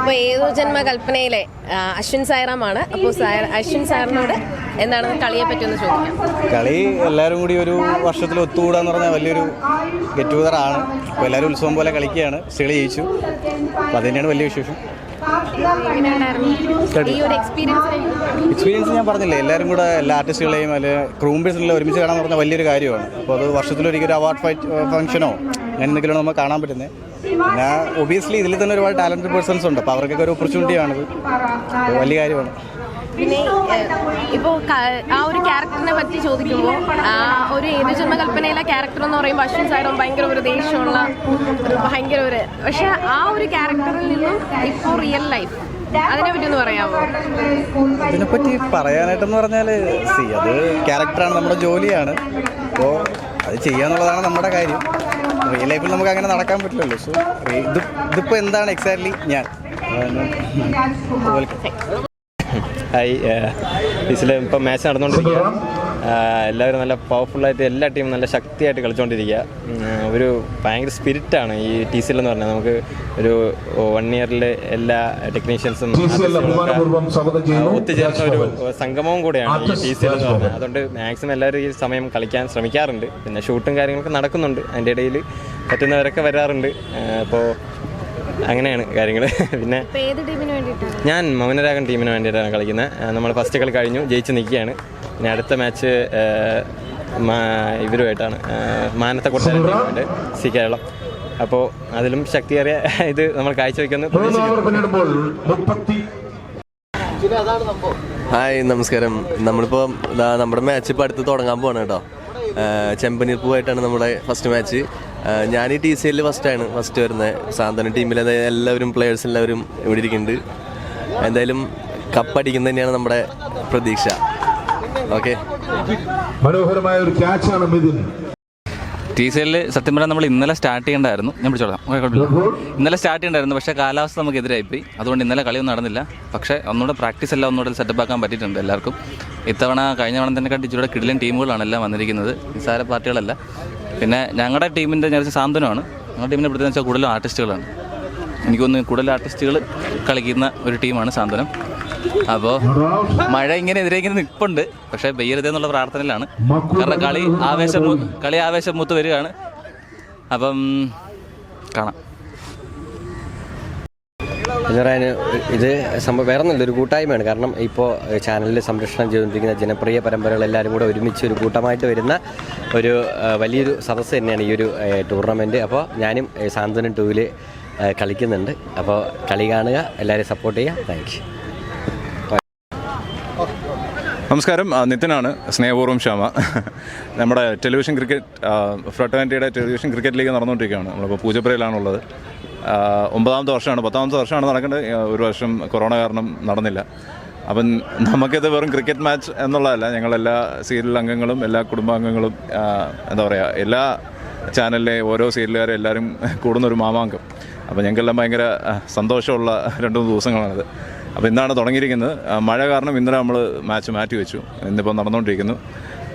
ഇപ്പൊ ഏതോ ജന്മ കൽപ്പനയിലെ അശ്വിൻ സായറാമാണ്. അപ്പോൾ അശ്വിൻ സാറിനോട് എന്താണ് കളിയെ പറ്റിയൊന്ന് ചോദിക്കാം. കളി എല്ലാവരും കൂടി ഒരു വർഷത്തിൽ ഒത്തുകൂടാന്ന് പറഞ്ഞാൽ വലിയൊരു ഗെറ്റ് ടുഗദർ ആണ് അപ്പോൾ എല്ലാവരും ഉത്സവം പോലെ കളിക്കുകയാണ്. കളി ജയിച്ചു. അപ്പോൾ അത് തന്നെയാണ് വലിയ വിശേഷം. എക്സ്പീരിയൻസ് ഞാൻ പറഞ്ഞില്ലേ എല്ലാവരും കൂടെ എല്ലാ ആർട്ടിസ്റ്റുകളെയും അല്ലെ ക്രൂംബേഴ്സിനെല്ലാം ഒരുമിച്ച് കാണാൻ പറഞ്ഞാൽ വലിയൊരു കാര്യമാണ്. അപ്പോൾ അത് വർഷത്തിലൊരിക്കലും അവാർഡ് ഫൈറ്റ് ഫംഗ്ഷനോ അങ്ങനെ എന്തെങ്കിലും നമുക്ക് കാണാൻ പറ്റുന്നത്. പിന്നെ ഒബിയസ്ലി ഇതിൽ തന്നെ ഒരുപാട് ടാലന്റഡ് പേഴ്സൺസ് ഉണ്ട്. അപ്പോൾ അവർക്കൊക്കെ ഒരു ഓപ്പർച്യൂണിറ്റിയാണിത് വലിയ കാര്യമാണ്. പിന്നെ ഇപ്പോൾ ആ ഒരു ക്യാരക്ടറിനെ പറ്റി ചോദിക്കുമ്പോൾ ആ ഒരു ഏത് ജന്മ കൽപ്പനയിലെ ക്യാരക്ടർ എന്ന് പറയുമ്പോൾ അശ്വിൻ സാറും ഭയങ്കര ഒരു ദേഷ്യമുള്ള ഒരു ഭയങ്കര ഒരു പക്ഷെ ആ ഒരു ക്യാരക്ടറിൽ നിന്നും ഇപ്പോൾ റിയൽ ലൈഫ് അതിനെ പറ്റി ഒന്ന് പറയാമോ? ഇതിനെപ്പറ്റി പറയാനായിട്ടെന്ന് പറഞ്ഞാൽ സി അത് ക്യാരക്ടറാണ് നമ്മുടെ ജോലിയാണ്. അപ്പോൾ അത് ചെയ്യാന്നുള്ളതാണ് നമ്മുടെ കാര്യം. റിയൽ ലൈഫിൽ നമുക്ക് അങ്ങനെ നടക്കാൻ പറ്റില്ലല്ലോ. സോ ഇത് ഇതിപ്പോൾ എന്താണ് എക്സാക്ട്ലി ഞാൻ? വെൽക്കം ഹായ് ഇതിൽ ഇപ്പം മാച്ച് നടന്നുകൊണ്ടിരിക്കുക എല്ലാവരും നല്ല പവർഫുള്ളായിട്ട് എല്ലാ ടീമും നല്ല ശക്തിയായിട്ട് കളിച്ചുകൊണ്ടിരിക്കുക ഒരു ഭയങ്കര സ്പിരിറ്റാണ് ഈ ടി സി എന്ന് പറഞ്ഞാൽ നമുക്ക് ഒരു വൺ ഇയറിൽ എല്ലാ ടെക്നീഷ്യൻസും ഒത്തുചേർന്ന ഒരു സംഗമവും കൂടെയാണ് ഈ ടി സി എന്ന് പറഞ്ഞാൽ അതുകൊണ്ട് മാക്സിമം എല്ലാവരും ഈ സമയം കളിക്കാൻ ശ്രമിക്കാറുണ്ട്. പിന്നെ ഷൂട്ടും കാര്യങ്ങളൊക്കെ നടക്കുന്നുണ്ട്. അതിന്റെ ഇടയിൽ പറ്റുന്നവരൊക്കെ വരാറുണ്ട്. അപ്പോൾ അങ്ങനെയാണ് കാര്യങ്ങൾ പിന്നെ ഞാൻ മൗനരാഗൻ ടീമിന് വേണ്ടിയിട്ടാണ് കളിക്കുന്നത് നമ്മൾ ഫസ്റ്റ് കളി കഴിഞ്ഞു ജയിച്ച് നിൽക്കുകയാണ്. പിന്നെ അടുത്ത മാച്ച് ഇവരുമായിട്ടാണ്. മാനത്തെ കൊട്ടാരം സി കേരളം. അപ്പോൾ അതിലും ശക്തിയേറിയ ഇത് നമ്മൾ കാഴ്ചവെക്കുന്നു. ഹായ് നമസ്കാരം. നമ്മളിപ്പോൾ നമ്മുടെ മാച്ച് ഇപ്പോൾ അടുത്ത് തുടങ്ങാൻ പോവാണ് കേട്ടോ. ചെമ്പനീർ പൂവായിട്ടാണ് നമ്മുടെ ഫസ്റ്റ് മാച്ച് ഞാൻ ഈ ടി സി എല്ലിൽ ഫസ്റ്റാണ് ഫസ്റ്റ് വരുന്നത് സാന്ത്വന ടീമിലെ എല്ലാവരും പ്ലെയേഴ്സ് എല്ലാവരും ഇവിടെ ഇരിക്കുന്നുണ്ട്. എന്തായാലും കപ്പടിക്കുന്നത് തന്നെയാണ് നമ്മുടെ പ്രതീക്ഷ. ഓക്കെ മനോഹരമായ ഒരു ക്യാച്ചാണ് മിഥുൻ. ടി സി എല്ലിൽ സത്യം പറഞ്ഞാൽ നമ്മൾ ഇന്നലെ സ്റ്റാർട്ട് ചെയ്യേണ്ടായിരുന്നു. ഞാൻ പിടിച്ചോളാം കുഴപ്പമില്ല. ഇന്നലെ സ്റ്റാർട്ട് ചെയ്യേണ്ടായിരുന്നു പക്ഷേ കാലാവസ്ഥ നമുക്ക് എതിരായിപ്പോയി അതുകൊണ്ട് ഇന്നലെ കളിയൊന്നും നടന്നില്ല. പക്ഷേ ഒന്നുകൂടെ പ്രാക്ടീസ് എല്ലാം ഒന്നുകൂടെ സെറ്റപ്പ് ആക്കാൻ പറ്റിയിട്ടുണ്ട് എല്ലാവർക്കും. ഇത്തവണ കഴിഞ്ഞ തവണ തന്നെ കണ്ടിച്ച് ഇവിടെ കിടിലൻ ടീമുകളാണ് എല്ലാം വന്നിരിക്കുന്നത്. നിസ്സാര പാർട്ടികളല്ല. പിന്നെ ഞങ്ങളുടെ ടീമിന്റെ ഞാൻ സാന്ത്വനമാണ്. ഞങ്ങളുടെ ടീമിന്റെ പ്രത്യേകത വെച്ചാൽ കൂടുതലും ആർട്ടിസ്റ്റുകളാണ് എനിക്കൊന്ന് കൂടുതൽ ആർട്ടിസ്റ്റുകൾ കളിക്കുന്ന ഒരു ടീമാണ് സാന്ത്വനം. അപ്പോൾ മഴ ഇങ്ങനെ എതിരെ ഇങ്ങനെ നിൽപ്പുണ്ട്. പക്ഷേ പെയ്യരുത് എന്നുള്ള പ്രാർത്ഥനയിലാണ്. കാരണം കളി ആവേശം കളി ആവേശം മൂത്ത് വരികയാണ്. അപ്പം കാണാം. എന്ന് ഇത് സംഭവം വേറെ ഒന്നുമില്ല ഒരു കൂട്ടായ്മയാണ്. കാരണം ഇപ്പോൾ ചാനലിൽ സംരക്ഷണം ചെയ്തുകൊണ്ടിരിക്കുന്ന ജനപ്രിയ പരമ്പരകൾ എല്ലാവരും കൂടെ ഒരുമിച്ച് ഒരു കൂട്ടമായിട്ട് വരുന്ന ഒരു വലിയൊരു സദസ്സ് തന്നെയാണ് ഈ ഒരു ടൂർണമെന്റ് അപ്പോൾ ഞാനും സാന്ത്വനം ടൂവിൽ കളിക്കുന്നുണ്ട്. അപ്പോൾ കളി കാണുക എല്ലാവരെയും സപ്പോർട്ട് ചെയ്യുക. താങ്ക് നമസ്കാരം. നിത്യനാണ് സ്നേഹപൂർവം ശ്യാമ. നമ്മുടെ ടെലിവിഷൻ ക്രിക്കറ്റ് ഫ്രട്ടോന്റിയുടെ ടെലിവിഷൻ ക്രിക്കറ്റ് ലീഗ് നടന്നുകൊണ്ടിരിക്കുകയാണ്. നമ്മളിപ്പോൾ പൂജപ്പുരയിലാണുള്ളത്. ഒമ്പതാമത്തെ വർഷമാണ്. പത്താമത്തെ വർഷമാണ് നടക്കേണ്ടത്. ഒരു വർഷം കൊറോണ കാരണം നടന്നില്ല. അപ്പം നമുക്കിത് വെറും ക്രിക്കറ്റ് മാച്ച് എന്നുള്ളതല്ല. ഞങ്ങളെല്ലാ സീരിയൽ അംഗങ്ങളും എല്ലാ കുടുംബാംഗങ്ങളും എന്താ പറയുക എല്ലാ ചാനലിലെ ഓരോ സീരിയലുകാരും എല്ലാവരും കൂടുന്നൊരു മാമാങ്കം. അപ്പോൾ ഞങ്ങൾക്കെല്ലാം ഭയങ്കര സന്തോഷമുള്ള രണ്ട് മൂന്ന് ദിവസങ്ങളാണിത്. അപ്പോൾ ഇന്നാണ് തുടങ്ങിയിരിക്കുന്നത്. മഴ കാരണം ഇന്നലെ നമ്മൾ മാച്ച് മാറ്റി വെച്ചു. ഇന്നിപ്പോൾ നടന്നുകൊണ്ടിരിക്കുന്നു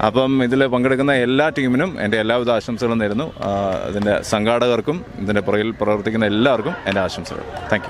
അപ്പം ഇതിൽ പങ്കെടുക്കുന്ന എല്ലാ ടീമിനും എന്റെ എല്ലാവിധ ആശംസകളും നേരുന്നു. ഇതിന്റെ സംഘാടകർക്കും ഇതിന്റെ പുറകിൽ പ്രവർത്തിക്കുന്ന എല്ലാവർക്കും എന്റെ ആശംസകൾ. താങ്ക്